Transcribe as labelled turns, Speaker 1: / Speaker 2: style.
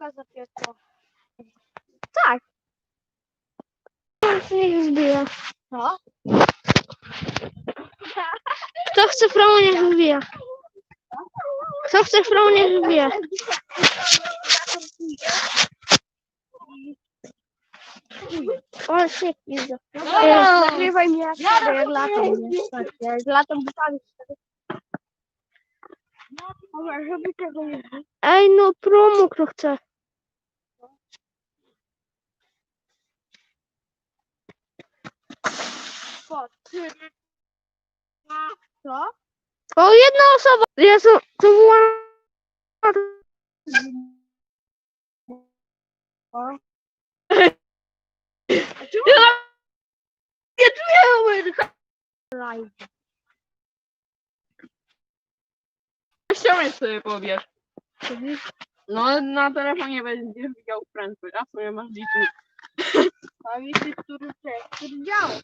Speaker 1: Julka zapiekła.
Speaker 2: Tak. Niech wbija.
Speaker 1: Co?
Speaker 2: Kto chce frau, niech wbija. Kto chce frau, niech wbija. O, się widzę.
Speaker 1: Dobra, nagrywaj mnie jak jadę, jak? Tak, Jak.
Speaker 2: Ej, no promu, kto chce.
Speaker 1: Po trzy. Co?
Speaker 2: O, jedna osoba. Jezu, to była...
Speaker 1: Nie czuję live.
Speaker 3: Ściągnę sobie pobierz. No na telefonie będziesz widział prędkość, a w sumie masz licznik.
Speaker 1: A wiecie, który, który działa.